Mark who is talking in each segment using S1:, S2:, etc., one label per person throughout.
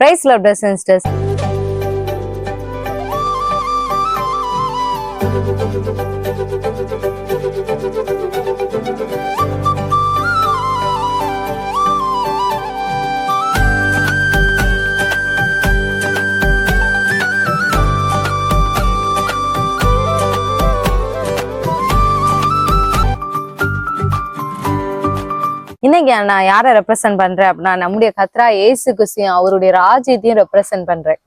S1: Price love sisters இன்னைக்கு நான் யாரை ரெப்ரசென்ட் பண்றேன் அப்படின்னா நம்முடைய கத்ரா ஏசு குசியும் அவருடைய ராஜ்யத்தையும் ரெப்ரசென்ட் பண்றேன்.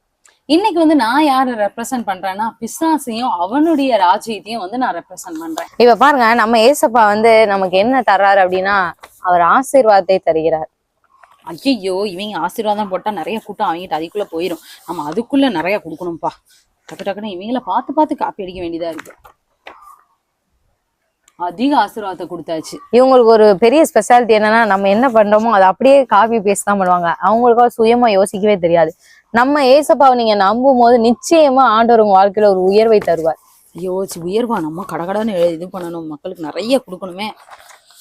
S2: இன்னைக்கு வந்து நான் யாரை ரெப்ரசென்ட் பண்றேன்னா பிசாசையும் அவனுடைய ராஜ்யத்தையும் வந்து நான் ரெப்ரசென்ட் பண்றேன்.
S1: இப்ப பாருங்க நம்ம ஏசப்பா வந்து நமக்கு என்ன தர்றாரு அப்படின்னா அவர் ஆசீர்வாதத்தை தருகிறார்.
S2: ஐயோ இவங்க ஆசீர்வாதம் போட்டா நிறைய கூட்டம் அவங்ககிட்ட அதுக்குள்ள போயிடும் நம்ம அதுக்குள்ள நிறைய கொடுக்கணும்ப்பா டக்கு டக்குன்னு இவங்கள பார்த்து பார்த்து காப்பி அடிக்க வேண்டியதா இருக்கு. அதிக ஆசீர்வாதத்தை கொடுத்தாச்சு.
S1: இவங்களுக்கு ஒரு பெரிய ஸ்பெஷாலிட்டி என்னன்னா நம்ம என்ன பண்றோமோ அதை அப்படியே காப்பி பேஸ்ட் தான் பண்ணுவாங்க. அவங்களுக்கா சுயமா யோசிக்கவே தெரியாது. நம்ம ஏசப்பாவை நீங்க நம்பும் போது நிச்சயமா ஆண்டவர் உங்க வாழ்க்கையில ஒரு உயர்வை தருவார்.
S2: ஐயோ சி, உயர்வா நம்ம கடகடன்னு இது பண்ணணும் மக்களுக்கு நிறைய கொடுக்கணுமே.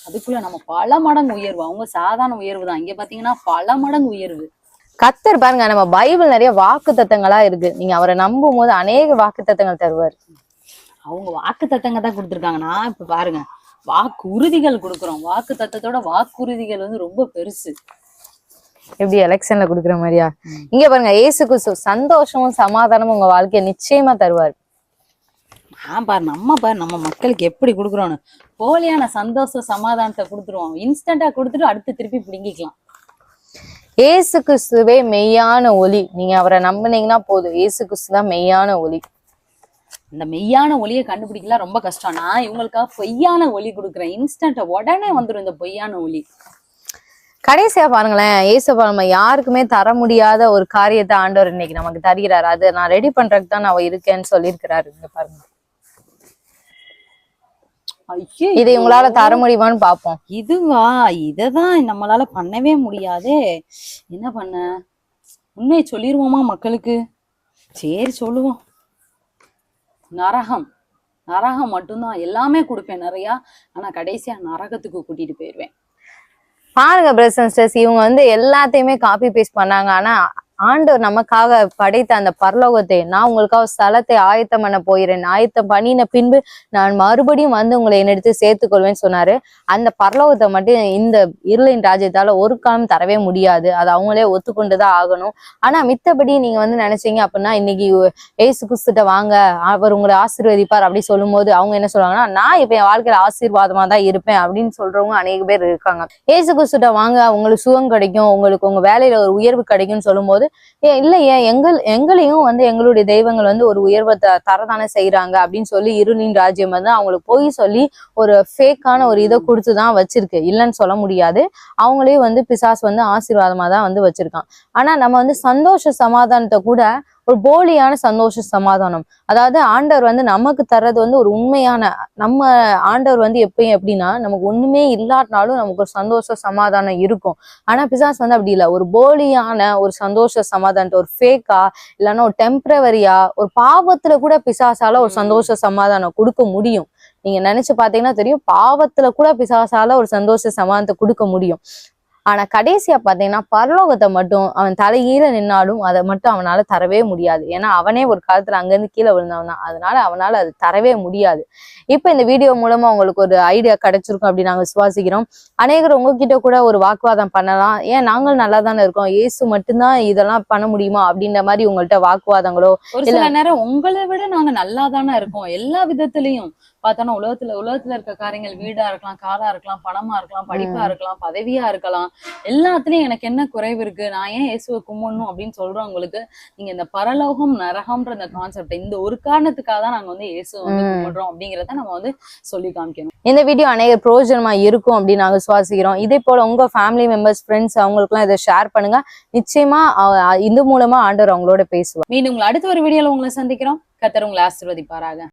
S2: அதுக்குள்ள நம்ம பல மடங்கு உயர்வு. அவங்க சாதாரண உயர்வு தான். இங்க பாத்தீங்கன்னா பல மடங்கு உயர்வு.
S1: கத்தர் பாருங்க நம்ம பைபிள் நிறைய வாக்கு தத்தங்களா இருக்கு. நீங்க அவரை நம்பும் போது அநேக வாக்கு தத்தங்கள் தருவார்.
S2: அவங்க வாக்கு தத்தங்க தான் கொடுத்துருக்காங்க. நான் இப்ப பாருங்க வாக்கு உறுதிகள் கொடுக்குறோம். வாக்கு தத்தத்தோட வாக்குறுதிகள் வந்து ரொம்ப பெருசு.
S1: எப்படி எலெக்ஷன்ல குடுக்குற மாதிரியா. இங்க பாருங்க ஏசு கிறிஸ்து சந்தோஷமும் சமாதானமும் உங்க வாழ்க்கைய நிச்சயமா தருவார்.
S2: ஆ பாரு நம்ம பாரு நம்ம மக்களுக்கு எப்படி கொடுக்குறோன்னு போலியான சந்தோஷ சமாதானத்தை கொடுத்துருவோம். இன்ஸ்டன்டா கொடுத்துட்டு அடுத்து திருப்பி பிடுங்கிக்கலாம்.
S1: ஏசு கிறிஸ்துவே மெய்யான ஒளி. நீங்க அவரை நம்புனீங்கன்னா போதும். ஏசு கிறிஸ்து தான் மெய்யான ஒளி.
S2: இந்த மெய்யான ஒளியை கண்டுபிடிக்கலாம் ரொம்ப கஷ்டம். நான் இவங்களுக்காக பொய்யான ஒளி கொடுக்குறேன். இன்ஸ்டன்டா உடனே வந்துடும் இந்த பொய்யான ஒளி
S1: கடைசியா பாருங்களேன். ஏசப்பா நம்ம யாருக்குமே தர முடியாத ஒரு காரியத்தை ஆண்டவர் இன்னைக்கு நமக்கு தருகிறாரு. அது நான் ரெடி பண்றதுக்கு தான் நான் இருக்கேன்னு சொல்லியிருக்கிறாரு. இங்க பாருங்க.
S2: ஐயோ
S1: இதை உங்களால தர முடியுமான்னு பாப்போம்
S2: இதுவா? இததான் நம்மளால பண்ணவே முடியாதே. என்ன பண்ண? உண்மையை சொல்லிருவோமா மக்களுக்கு? சரி சொல்லுவோம். நரகம். நரகம் மட்டும்தான் எல்லாமே கொடுப்பேன் நிறையா. ஆனா கடைசியா நரகத்துக்கு கூட்டிட்டு போயிடுவேன்
S1: பாருங்க பிரசன்ஸ்டர்ஸ் இவங்க வந்து எல்லாத்தையுமே காப்பி பேஸ்ட் பண்ணாங்க. ஆனா ஆண்டவர் நமக்காக படைத்த அந்த பரலோகத்தை நான் உங்களுக்காக ஸ்தலத்தை ஆயத்தம் பண்ண போகிறேன் ஆயத்தம் பண்ணின பின்பு நான் மறுபடியும் வந்து உங்களை என்னெடுத்து சேர்த்துக்கொள்வேன்னு சொன்னாரு. அந்த பரலோகத்தை மட்டும் இந்த இருளின் ராஜ்யத்தால ஒரு காலம் தரவே முடியாது. அதை அவங்களே ஒத்துக்கொண்டுதான் ஆகணும். ஆனா மித்தபடி நீங்க வந்து நினைச்சீங்க அப்படின்னா இன்னைக்கு ஏசு கிறிஸ்துட்ட வாங்க அவர் உங்களை ஆசீர்வதிப்பார் அப்படி சொல்லும்போது அவங்க என்ன சொல்லுவாங்கன்னா நான் இப்ப என் வாழ்க்கையில ஆசீர்வாதமா தான் இருப்பேன் அப்படின்னு சொல்றவங்க அநேக பேர் இருக்காங்க. ஏசு கிறிஸ்துட்ட வாங்க உங்களுக்கு சுகம் கிடைக்கும் உங்களுக்கு உங்க வேலையில ஒரு உயர்வு கிடைக்கும்னு சொல்லும்போது இல்லையே எங்கள் எங்களையும் வந்து எங்களுடைய தெய்வங்கள் வந்து ஒரு உயர்வை த தரதானே செய்யறாங்க அப்படின்னு சொல்லி இருளின் ராஜ்யம் வந்து அவங்களுக்கு போய் சொல்லி ஒரு ஃபேக்கான ஒரு இதை கொடுத்துதான் வச்சிருக்கு. இல்லைன்னு சொல்ல முடியாது. அவங்களே வந்து பிசாஸ் வந்து ஆசீர்வாதமா தான் வந்து வச்சிருக்கான். ஆனா நம்ம வந்து சந்தோஷ சமாதானத்தை கூட ஒரு போலியான சந்தோஷ சமாதானம். அதாவது ஆண்டவர் வந்து நமக்கு தர்றது வந்து ஒரு உண்மையான நம்ம ஆண்டவர் வந்து எப்பயும் எப்படின்னா நமக்கு ஒண்ணுமே இல்லாட்டினாலும் நமக்கு ஒரு சந்தோஷ சமாதானம் இருக்கும். ஆனா பிசாஸ் வந்து அப்படி இல்லை. ஒரு போலியான ஒரு சந்தோஷ சமாதானத்தை ஒரு ஃபேக்கா இல்லைன்னா ஒரு டெம்பரவரியா ஒரு பாவத்துல கூட பிசாசால ஒரு சந்தோஷ சமாதானம் கொடுக்க முடியும். நீங்க நினைச்சு பாத்தீங்கன்னா தெரியும் பாவத்துல கூட பிசாசால ஒரு சந்தோஷ சமாதானத்தை கொடுக்க முடியும். ஆனா கடைசியா பாத்தீங்கன்னா பரலோகத்தை மட்டும் அவன் தலைகீழ நின்னாலும் அதை மட்டும் அவனால தரவே முடியாது. ஏன்னா அவனே ஒரு காலத்துல அங்கிருந்து கீழே விழுந்தவன் தான். அதனால அவனால அது தரவே முடியாது. இப்ப இந்த வீடியோ மூலமா உங்களுக்கு ஒரு ஐடியா கிடைச்சிருக்கும் அப்படின்னு நாங்க விசுவாசிக்கிறோம். அநேகர் உங்ககிட்ட கூட ஒரு வாக்குவாதம் பண்ணலாம். ஏன் நாங்கள் நல்லா தானே இருக்கோம்? இயேசு மட்டும்தான் இதெல்லாம் பண்ண முடியுமா? அப்படின்ற மாதிரி உங்கள்ட்ட வாக்குவாதங்களோ
S2: ஒரு சில நேரம் உங்களை விட நாங்க நல்லா தானே இருக்கோம். எல்லா விதத்திலையும் பார்த்தோன்னா உலகத்துல உலகத்துல இருக்க காரியங்கள் வீடா இருக்கலாம் காரா இருக்கலாம் பணமா இருக்கலாம் படிப்பா இருக்கலாம் பதவியா இருக்கலாம். எல்லாத்துலயும் எனக்கு என்ன குறைவு இருக்கு? நான் ஏன் இயேசுவை கும்பிடணும் அப்படின்னு சொல்றவங்களுக்கு நீங்க இந்த பரலோகம் நரகம்ன்ற இந்த கான்செப்ட் இந்த ஒரு காரணத்துக்காக தான் நாங்க வந்து இயேசுவை வந்து. கும்பிடுறோம் அப்படிங்கறத நம்ம வந்து சொல்லி காமிக்கணும்.
S1: இந்த வீடியோ அநேகர் பிரயோஜனமா இருக்கும் அப்படின்னு நாங்க விசுவாசிக்கிறோம் இதே போல உங்க ஃபேமிலி மெம்பர்ஸ் ஃப்ரெண்ட்ஸ் அவங்களுக்குலாம் இதை ஷேர் பண்ணுங்க. நிச்சயமா இது மூலமா ஆண்டவர் அவங்களோட பேசுவார்.
S2: மீண்டும் உங்களை அடுத்த ஒரு வீடியோல உங்களை சந்திக்கிறோம். கத்தர் உங்களை ஆசீர்வதிப்பாராக.